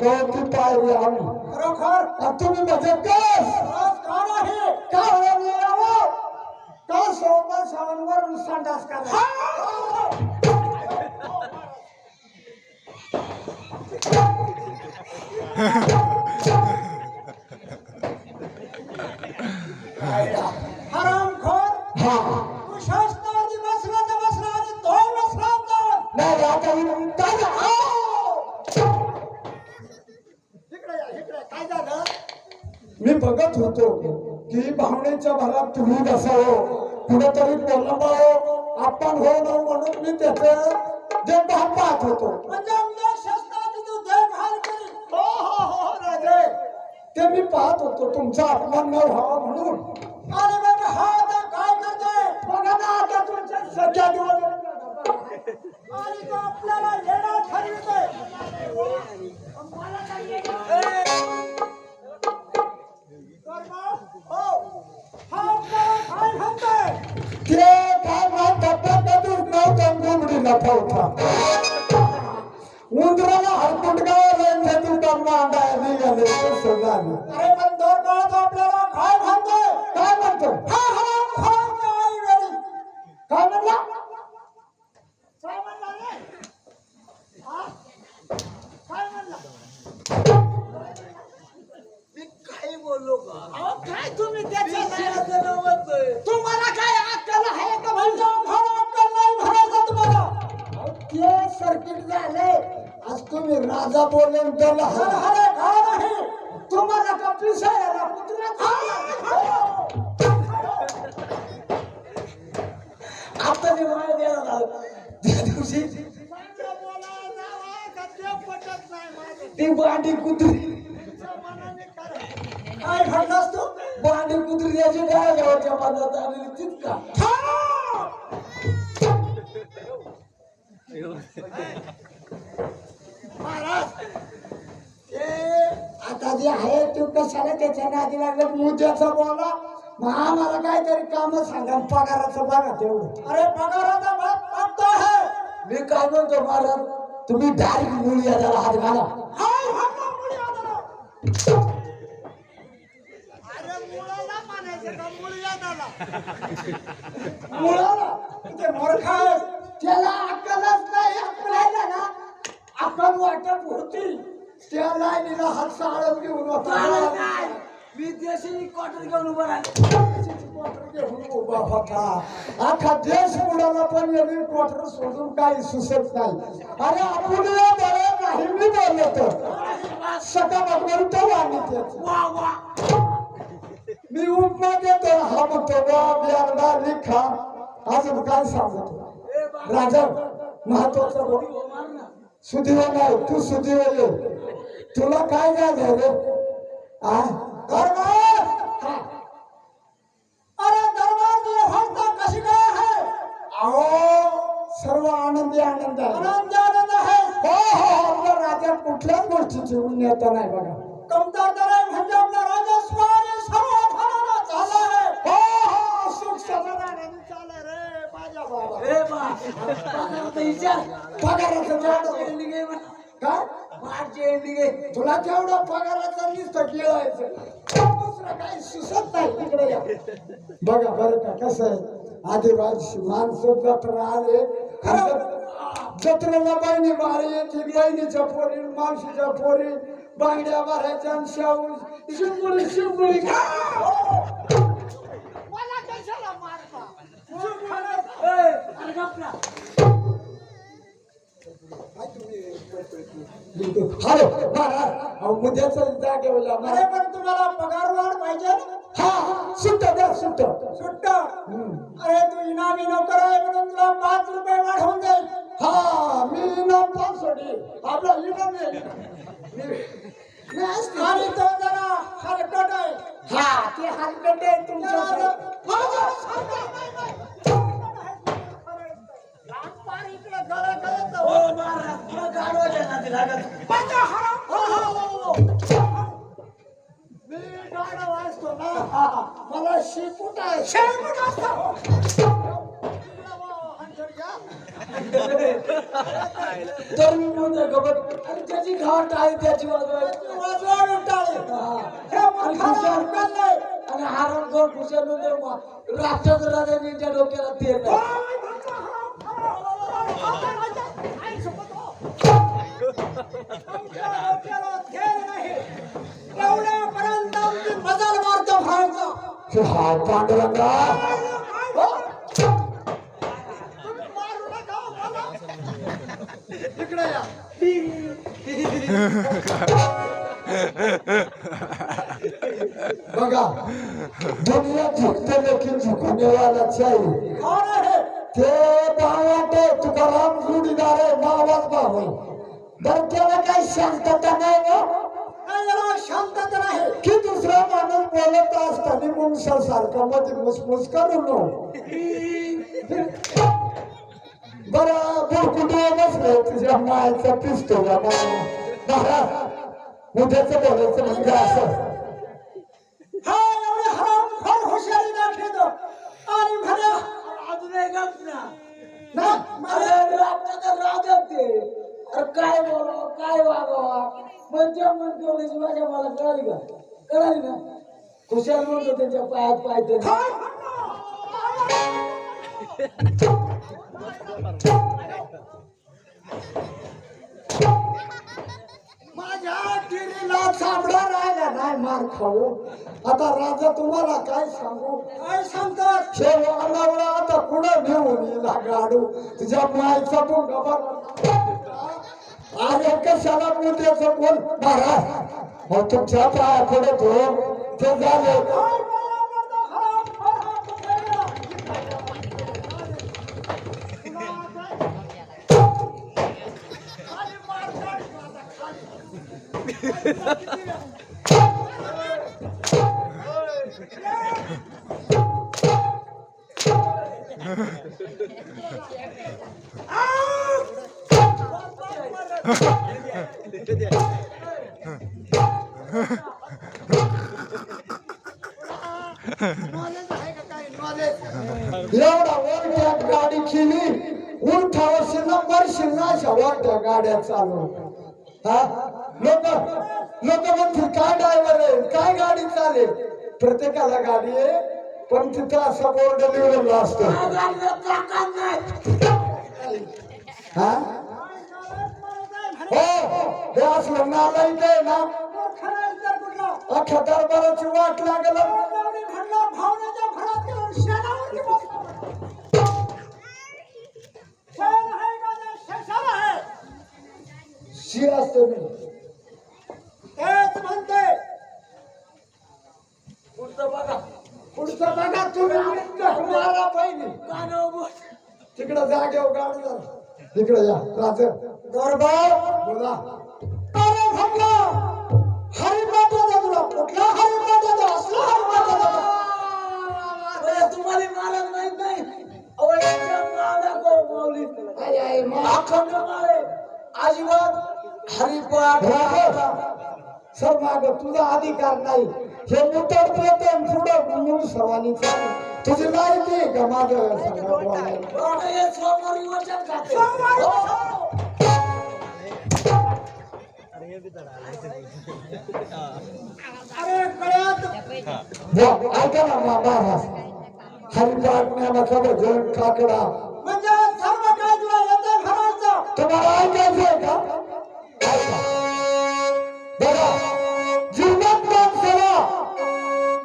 भगवती पायरी आम्ही खरोखर? तुम्ही मजेत कस? आज का नाही का होणार? का सोबत सावंतवर संडास करा हरामखोर हा! तू शासनावरती बसला तर बसला आणि तोय बसला तर. नाही आता होतो. की भावनेच्या भरात तुम्ही बसावं. कुठेतरी कोलंबाव आपण हो न म्हणून मी त्याचं देखभाल पाहत होतो. म्हणजे तू हो हो हो राजे. ते मी पाहत होतो. तुमचा अपमान न व्हावा म्हणून. अरे बाबा हा आता काय करतोय बघा ना आता तुमच्या सध्या दिवस. आणि तो आपल्याला येणार ठरवितोय. तसं झालं अरे पण दोन काळात आपल्याला काय म्हणतोय काय म्हणतो? हा काय म्हणला? काय म्हणला? काय म्हणला? मी काही बोललो का? काय तुम्ही त्याच्या विषयाचं नव्हतं. तुम्हाला काय अक्कल आहे का म्हणजे अक्कल नाही म्हणायचं तुम्हाला. अहो, ते सर्किट झाले. आज तुम्ही राजा बोलले त्याला हर हर- नाही तुम्हाला का पिसायला कुत्र्याचा आता ते माय द्यायला त्या दिवशी ती बांडी कुत्री. काय घडलास असतो? बांडी कुत्री त्याची काय गावाच्या बाजारात आलेली तितका. महाराज ते जे आहे तू कशाला त्याच्या नादी लागलं? मुद्द्याचा बोला. मग आम्हाला काहीतरी काम सांगा पगाराचं बघा तेवढं. अरे पगाराचा भाग मागतो आहे. मी काय म्हणतो महाराज तुम्ही डायरेक्ट मुली याला हात घाला. मुली मुली? मुलाला ते मूर्ख. त्याला अक्कलच नाही अक्कलायला ना अक्कल वाटप होती त्या लाईनीला हात साळत घेऊन चालत होता नाही. मी देशी क्वार्टर घेऊन उभा राहिलो. क्वार्टर घेऊन उभा होता. अख्खा देश बुडाला पण यांनी क्वार्टर सोडून काही सुचत नाही. अरे आपण नाही मी बोललो तर सका भगवंत वाणी वा वा. मी उपमा देतो हा म्हणतो बियारडा लिखा. अजून काय सांगतो राजा महत्वाचं बोल. हो. सुधीवा नाही तू सुधीवा ये तुला काय झालं रे? हा. अरे दरबार तुझी अवस्था कशी काय आहे? अहो सर्व आनंदी आनंद आनंद आनंद आहे. हो हो आपला राजा कुठल्याच गोष्टीची उन्नता नाही विचार पगाराचं जेवढं एंडिंग आहे म्हणा. काय मार्च एंडिंग. आहे तुला तेवढं पगाराचं नुसतं गिळायचं दुसरं काही सुचत नाही तिकडे या. बघा बरं का कसं आहे. आदिवासी माणसं जत्रा आले. जत्रेला बहिणी मारे येतील बहिणीच्या पोरी मावशीच्या पोरी बांगड्या मारायच्या शाहू. शिंगुळी शिंगुळी. मला कशाला मारता? हॅलो महाराज अहो, उद्याचं जागेवला अरे पण तुम्हाला पगार वाढ पाहिजे? हा सुट्ट द्या सुट्ट. सुट्ट? अरे तू इनामी नोकर आहे म्हणून तुला पाच रुपये वाढवून देईल हा मी ना पासोडी आपला इनाम. आणि तो जरा हलकट आहे. हा ते हलकट आहे तुमच्या मी गाडा वाजतो ना मला शिकूट आहे शेपूट असतो. तर मी म्हणतो गबत आणि त्याची घाव टाळी त्याची वाजवायची हे आणि हारण कोण खुशाल राजांच्या डोक्याला तेल हा पांडुरंगा इकडे या बघा दुनिया झुकते लेकिन झुकने वाला चाहिए ते आहे मावाच भाव आहे बरं त्याला काही शांतता नाही ना काय याला शांतता नाही की दुसरा माणूस बोलत असताना मुंगसासारखा मध्ये मुसमुस करू नो बरं बुरकुटे बसले तुझ्या मायचा पिसतो का महाराज उद्याच बोलायचं म्हणजे असं हा एवढे हरामखोर हुशारी दाखवतो आणि म्हणे अजून एक गप ना. ना अरे राष्ट्राचा राजा ते अरे काय वागावा त्या मन तेवढीची माझ्या मला कळाली का? कळाली ना? खुशाल म्हणतो त्यांच्या पायात पाय माझ्या टिरीला चाबडा राहिला नाही मार खाऊ. आता राजा तुम्हाला काय सांगू? काय सांगतात? वानवळा आता कुठं घेऊन येईल हा गाडू. तुझ्या मायचा तू गबर अरे कशाला मुद्द्याचं कोण? महाराज. मग तुमच्या पाया पुढे हो, ते झाले. Ah बोला म्हणतो हरामखोर हा कुत्र्याला. खाली मार काढ माझा, खाली. नॉलेज आहे का काही नॉलेज एवढा वरट्यात गाडी केली उलटावशी नंबर अशा वरट्या गाड्या चालू. हा? लोक लोक म्हणतील काय ड्रायव्हर आहे? काय गाडी चालेल? प्रत्येकाला गाडी आहे पण तिथं असं बोर्ड लिहिलेलं असतं. हा? हो असलं नालायक आहे ना? अख्ख्या दरबाराची वाट लागलं. शी असतो मी तेच म्हणते. पुढचं बघा. पुढचं बघा तुम्ही. मारा पहिली. तिकडं जागेवर गाडी जरा तिकडे या राज दरबार बोला अरे भगला हरिपाठ देतो तुला कुठला हरिपाठ देतो असला हरिपाठ देतो अरे तुम्हाला मालक माहीत नाही अहो, याच्या मालक हो, माऊली. आई, आई, मा- अखंड माळे अजिबात हरिपाठ सर माग तुझा अधिकार नाही हे मुठर प्रथम पुढं मूळ सर्वांनी चालू तुझी आहे का माझं ऐका ना ज्ञानाचा भजन काकडा. म्हणजे सर्व काय तुला येतं घराचं. तुम्हाला ऐकायचं